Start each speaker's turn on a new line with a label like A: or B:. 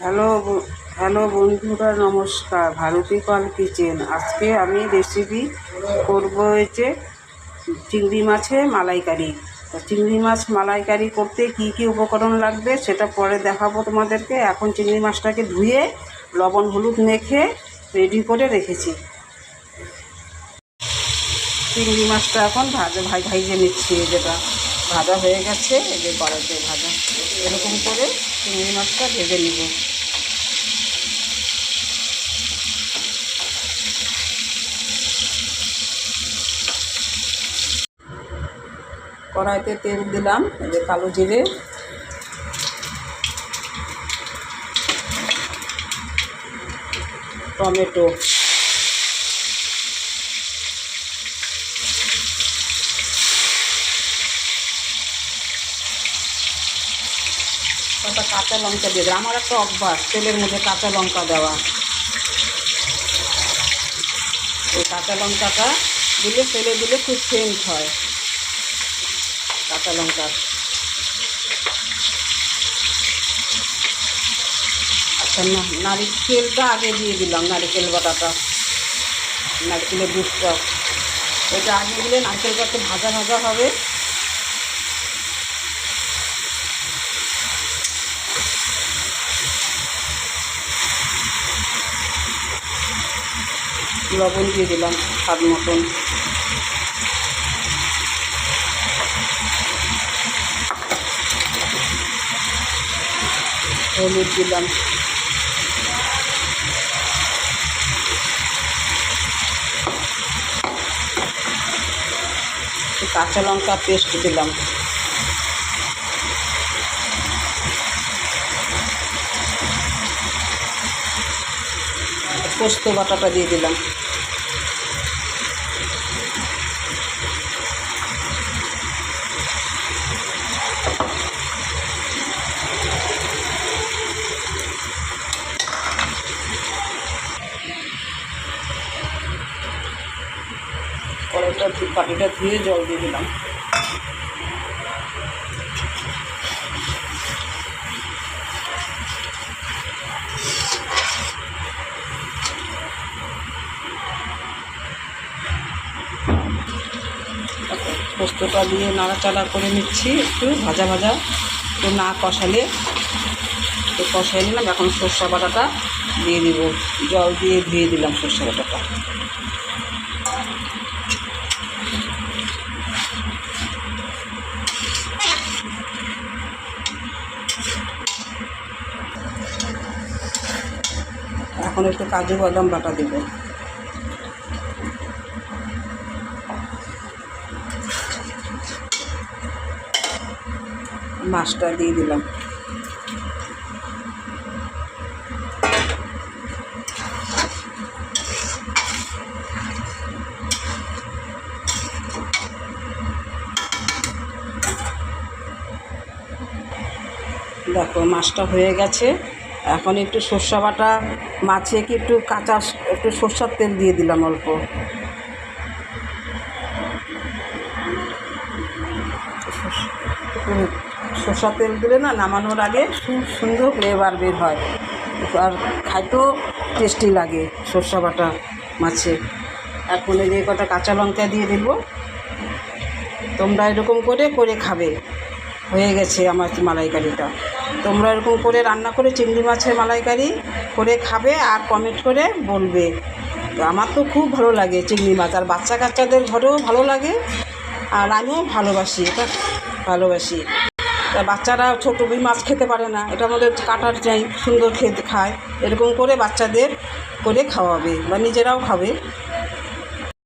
A: Hello hello বন্ধুরা, নমস্কার। Bharati Pal kitchen. আজকে আমি রেসিপি করব হয়েছে চিংড়ি মাছে মালাইকারি। চিংড়ি মাছ মালাইকারি করতে কি কি উপকরণ লাগবে সেটা পরে দেখাবো তোমাদেরকে। এখন চিংড়ি মাছটাকে ধুয়ে লবণ হলুদ মেখে রেডি করে রেখেছি। চিংড়ি মাছটা এখন ভাজে ভাই ভাইজে নিচ্ছি যেটা। ভাজা হয়ে গেছে যে কড়াইতে ভাজা। এরকম করে চিংড়ি মাছটা ভেজে নিব। কড়াইতে তেল দিলাম যে কালো জিরে। টমেটো। কটা কাঁচা লঙ্কা দিয়ে দিলাম আমার একটা অভ্যাস, তেলের মধ্যে কাঁচা লঙ্কা দেওয়া। এই কাঁচা লঙ্কাটা দিলে, তেলে দিলে খুব সেন্ট হয়। কাঁচা লঙ্কা। আচ্ছা না, নারিকেলটা আগে দিয়ে দিলাম, নারিকেল বাটাটা। নারকেলের দুধটা। এটা আগে দিলে নারকেলটা একটু ভাজা ভাজা হবে। লবণ দিয়ে দিলাম স্বাদ মতন। হলুদ দিলাম। কাঁচা লঙ্কা পেস্ট দিলাম। পোস্ত বাটাটা দিয়ে দিলাম। কড়াইটা পাটিটা ধুয়ে জল দিয়ে দিলাম। পোস্তটা দিয়ে নাড়াচাড়া করে নিচ্ছি, একটু ভাজা ভাজা, একটু না কষালে। তো কষাই নিলাম, এখন সর্ষা বাটাটা দিয়ে দিব। জল দিয়ে ধুয়ে দিলাম সর্ষা বাটাটা। এখন একটু কাজু বাদাম বাটা দেব। মাছটা দিয়ে দিলাম। দেখো মাছটা হয়ে গেছে। এখন একটু সর্ষা বাটা, মাছে কি একটু কাঁচা একটু সর্ষার তেল দিয়ে দিলাম অল্প। সর্ষার তেল দিলে না নামানোর আগে খুব সুন্দর ফ্লেভার বের হয়। আর খাইতেও টেস্টি লাগে সর্ষা বাটা, মাছে। এখন এই যে কটা কাঁচা লঙ্কা দিয়ে দিব। তোমরা এরকম করে করে খাবে। হয়ে গেছে আমার মালাইকারিটা। তোমরা এরকম করে রান্না করে চিংড়ি মাছের মালাইকারি করে খাবে আর কমেন্ট করে বলবে। তো আমার তো খুব ভালো লাগে চিংড়ি মাছ, আর বাচ্চা কাচ্চাদের ঘরেও ভালো লাগে, আর আমিও ভালোবাসি, এটা ভালোবাসি। বাচ্চারা ছোটো রুই মাছ খেতে পারে না, এটা আমাদের কাটার চাই সুন্দর খেতে খায়, এরকম করে বাচ্চাদের করে খাওয়াবে বা নিজেরাও খাবে।